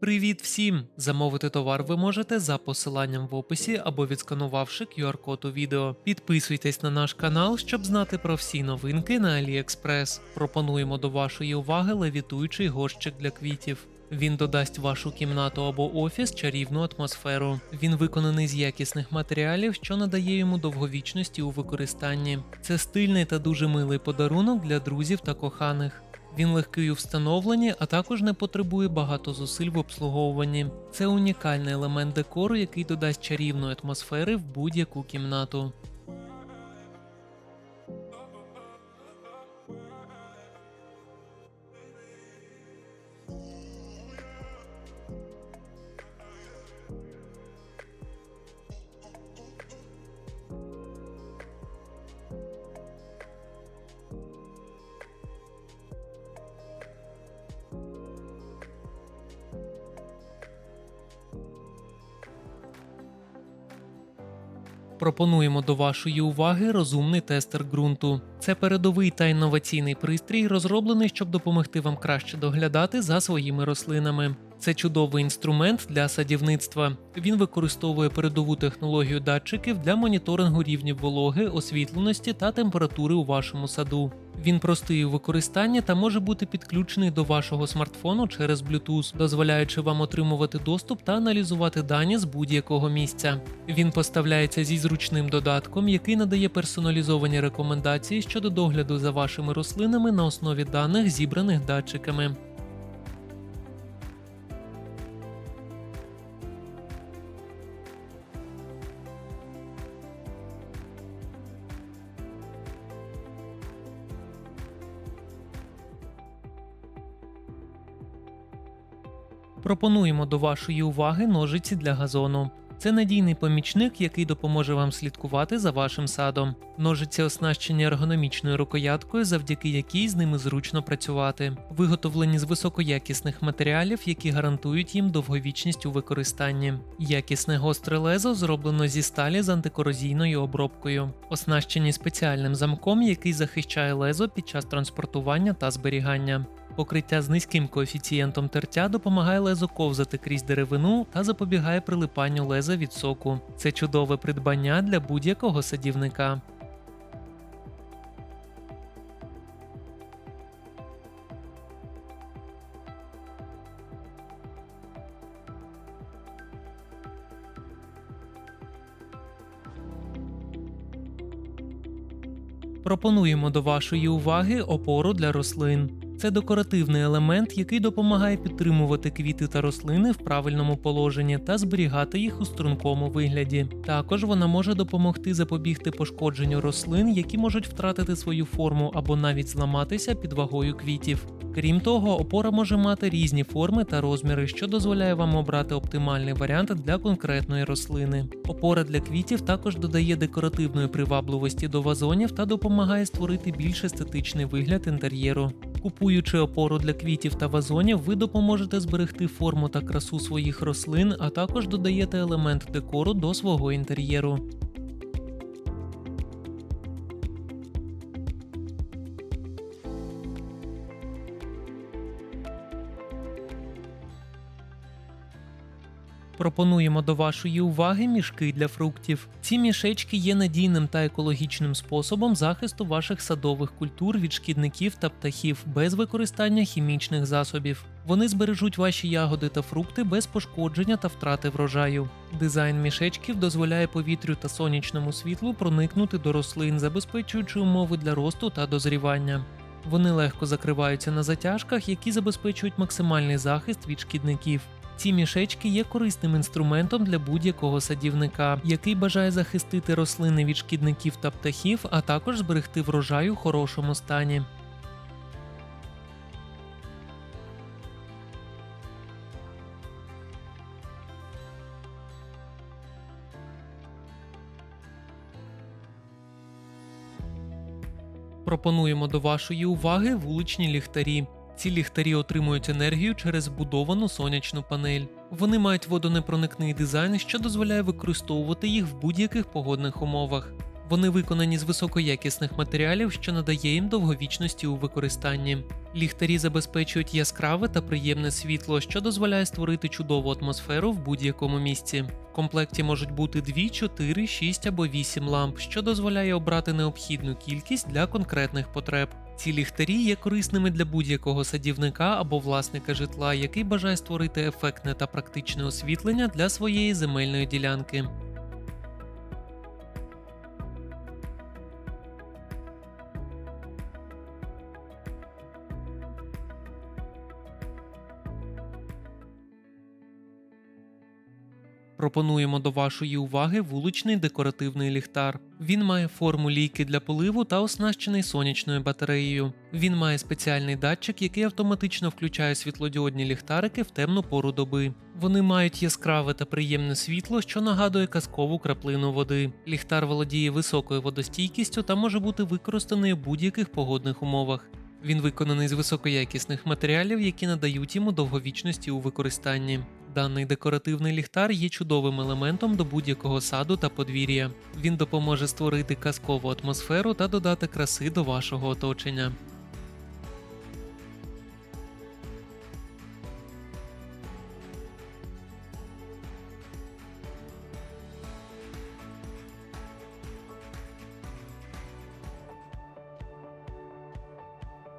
Привіт всім! Замовити товар ви можете за посиланням в описі або відсканувавши QR-код у відео. Підписуйтесь на наш канал, щоб знати про всі новинки на AliExpress. Пропонуємо до вашої уваги левітуючий горщик для квітів. Він додасть вашу кімнату або офіс чарівну атмосферу. Він виконаний з якісних матеріалів, що надає йому довговічності у використанні. Це стильний та дуже милий подарунок для друзів та коханих. Він легкий у встановленні, а також не потребує багато зусиль в обслуговуванні. Це унікальний елемент декору, який додасть чарівної атмосфери в будь-яку кімнату. Пропонуємо до вашої уваги розумний тестер ґрунту. Це передовий та інноваційний пристрій, розроблений, щоб допомогти вам краще доглядати за своїми рослинами. Це чудовий інструмент для садівництва. Він використовує передову технологію датчиків для моніторингу рівнів вологи, освітленості та температури у вашому саду. Він простий у використанні та може бути підключений до вашого смартфону через Bluetooth, дозволяючи вам отримувати доступ та аналізувати дані з будь-якого місця. Він поставляється зі зручним додатком, який надає персоналізовані рекомендації щодо догляду за вашими рослинами на основі даних, зібраних датчиками. Пропонуємо до вашої уваги ножиці для газону. Це надійний помічник, який допоможе вам слідкувати за вашим садом. Ножиці оснащені ергономічною рукояткою, завдяки якій з ними зручно працювати. Виготовлені з високоякісних матеріалів, які гарантують їм довговічність у використанні. Якісне гостре лезо зроблено зі сталі з антикорозійною обробкою, оснащені спеціальним замком, який захищає лезо під час транспортування та зберігання. Покриття з низьким коефіцієнтом тертя допомагає лезу ковзати крізь деревину та запобігає прилипанню леза від соку. Це чудове придбання для будь-якого садівника. Пропонуємо до вашої уваги опору для рослин. Це декоративний елемент, який допомагає підтримувати квіти та рослини в правильному положенні та зберігати їх у стрункому вигляді. Також вона може допомогти запобігти пошкодженню рослин, які можуть втратити свою форму або навіть зламатися під вагою квітів. Крім того, опора може мати різні форми та розміри, що дозволяє вам обрати оптимальний варіант для конкретної рослини. Опора для квітів також додає декоративної привабливості до вазонів та допомагає створити більш естетичний вигляд інтер'єру. Купуючи опору для квітів та вазонів, ви допоможете зберегти форму та красу своїх рослин, а також додаєте елемент декору до свого інтер'єру. Пропонуємо до вашої уваги мішки для фруктів. Ці мішечки є надійним та екологічним способом захисту ваших садових культур від шкідників та птахів без використання хімічних засобів. Вони збережуть ваші ягоди та фрукти без пошкодження та втрати врожаю. Дизайн мішечків дозволяє повітрю та сонячному світлу проникнути до рослин, забезпечуючи умови для росту та дозрівання. Вони легко закриваються на затяжках, які забезпечують максимальний захист від шкідників. Ці мішечки є корисним інструментом для будь-якого садівника, який бажає захистити рослини від шкідників та птахів, а також зберегти врожай у хорошому стані. Пропонуємо до вашої уваги вуличні ліхтарі. Ці ліхтарі отримують енергію через вбудовану сонячну панель. Вони мають водонепроникний дизайн, що дозволяє використовувати їх в будь-яких погодних умовах. Вони виконані з високоякісних матеріалів, що надає їм довговічності у використанні. Ліхтарі забезпечують яскраве та приємне світло, що дозволяє створити чудову атмосферу в будь-якому місці. В комплекті можуть бути 2, 4, 6 або 8 ламп, що дозволяє обрати необхідну кількість для конкретних потреб. Ці ліхтарі є корисними для будь-якого садівника або власника житла, який бажає створити ефектне та практичне освітлення для своєї земельної ділянки. Пропонуємо до вашої уваги вуличний декоративний ліхтар. Він має форму лійки для поливу та оснащений сонячною батареєю. Він має спеціальний датчик, який автоматично включає світлодіодні ліхтарики в темну пору доби. Вони мають яскраве та приємне світло, що нагадує казкову краплину води. Ліхтар володіє високою водостійкістю та може бути використаний у будь-яких погодних умовах. Він виконаний з високоякісних матеріалів, які надають йому довговічності у використанні. Даний декоративний ліхтар є чудовим елементом до будь-якого саду та подвір'я. Він допоможе створити казкову атмосферу та додати краси до вашого оточення.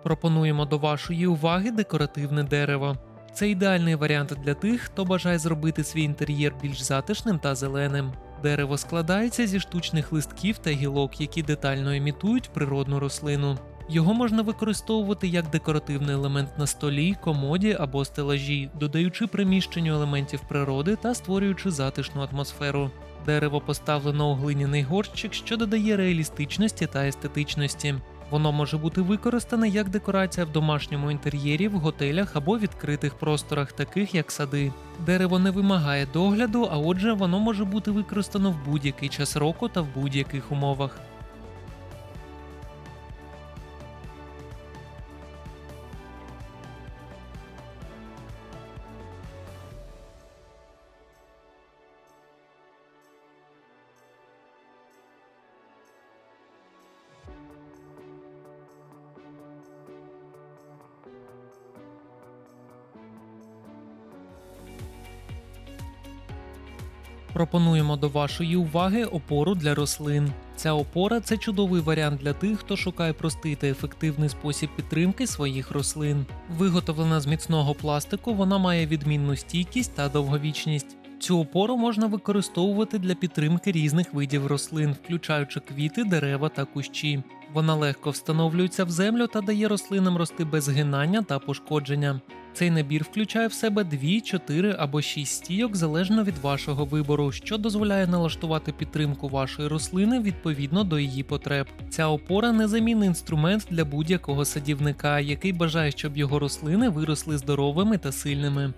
Пропонуємо до вашої уваги декоративне дерево. Це ідеальний варіант для тих, хто бажає зробити свій інтер'єр більш затишним та зеленим. Дерево складається зі штучних листків та гілок, які детально імітують природну рослину. Його можна використовувати як декоративний елемент на столі, комоді або стелажі, додаючи приміщенню елементів природи та створюючи затишну атмосферу. Дерево поставлено у глиняний горщик, що додає реалістичності та естетичності. Воно може бути використане як декорація в домашньому інтер'єрі, в готелях або відкритих просторах, таких як сади. Дерево не вимагає догляду, а отже, воно може бути використано в будь-який час року та в будь-яких умовах. Пропонуємо до вашої уваги опору для рослин. Ця опора це чудовий варіант для тих, хто шукає простий та ефективний спосіб підтримки своїх рослин. Виготовлена з міцного пластику, вона має відмінну стійкість та довговічність. Цю опору можна використовувати для підтримки різних видів рослин, включаючи квіти, дерева та кущі. Вона легко встановлюється в землю та дає рослинам рости без згинання та пошкодження. Цей набір включає в себе 2, 4 або 6 стійок залежно від вашого вибору, що дозволяє налаштувати підтримку вашої рослини відповідно до її потреб. Ця опора незамінний інструмент для будь-якого садівника, який бажає, щоб його рослини виросли здоровими та сильними.